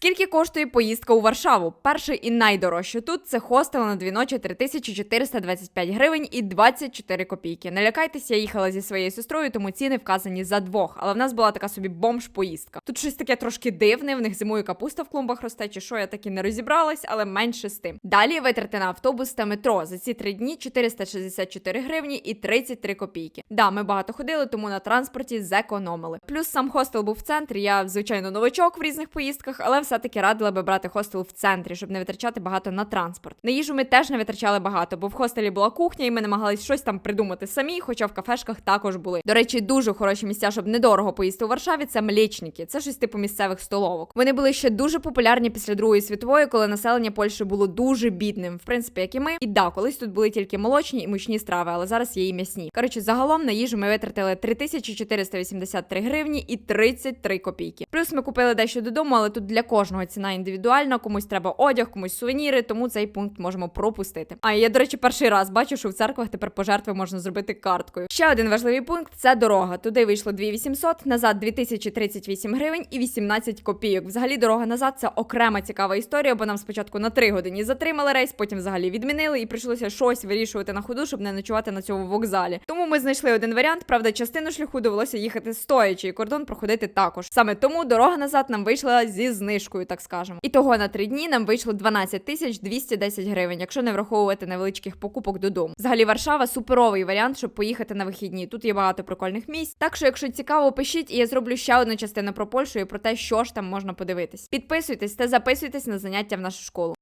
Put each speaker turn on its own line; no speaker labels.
Скільки коштує поїздка у Варшаву? Перший і найдорожче тут це хостел на дві ночі 3425 гривень і 24 копійки. Не лякайтеся, я їхала зі своєю сестрою, тому ціни вказані за двох. Але в нас була така собі бомж-поїздка. Тут щось таке трошки дивне. В них зимою капуста в клумбах росте, чи що я таки не розібралась, але менше з тим. Далі витрати на автобус та метро. За ці три дні 464 гривні і 33 копійки. Да, ми багато ходили, тому на транспорті зекономили. Плюс сам хостел був в центрі. Я звичайно новачок в різних поїздках, але все-таки радила би брати хостел в центрі, щоб не витрачати багато на транспорт. На їжу ми теж не витрачали багато, бо в хостелі була кухня, і ми намагались щось там придумати самі, хоча в кафешках також були. До речі, дуже хороші місця, щоб недорого поїсти у Варшаві. Це млічники. Це щось типу місцевих столовок. Вони були ще дуже популярні після Другої світової, коли населення Польщі було дуже бідним, в принципі, як і ми. І да, колись тут були тільки молочні і мучні страви, але зараз є і м'ясні. Коротше, загалом на їжу ми витратили 3483 гривні і 33 копійки. Плюс ми купили дещо додому, але тут для кожного ціна індивідуальна. Комусь треба одяг, комусь сувеніри, тому цей пункт можемо пропустити. А я, до речі, перший раз бачу, що в церквах тепер пожертви можна зробити карткою. Ще один важливий пункт це дорога. Туди вийшло 2800, назад 2038 гривень і 18 копійок. Взагалі, дорога назад це окрема цікава історія, бо нам спочатку на 3 години затримали рейс, потім взагалі відмінили, і прийшлося щось вирішувати на ходу, щоб не ночувати на цьому вокзалі. Тому ми знайшли один варіант. Правда, частину шляху довелося їхати стоячи, і кордон проходити також. Саме тому дорога назад нам вийшла зі знижкою, так скажемо. І того на три дні нам вийшло 12 тисяч 210 гривень, якщо не враховувати невеличких покупок додому. Взагалі, Варшава суперовий варіант, щоб поїхати на вихідні. Тут є багато прикольних місць. Так що, якщо цікаво, пишіть, і я зроблю ще одну частину про Польщу і про те, що ж там можна подивитись. Підписуйтесь та записуйтесь на заняття в нашу школу.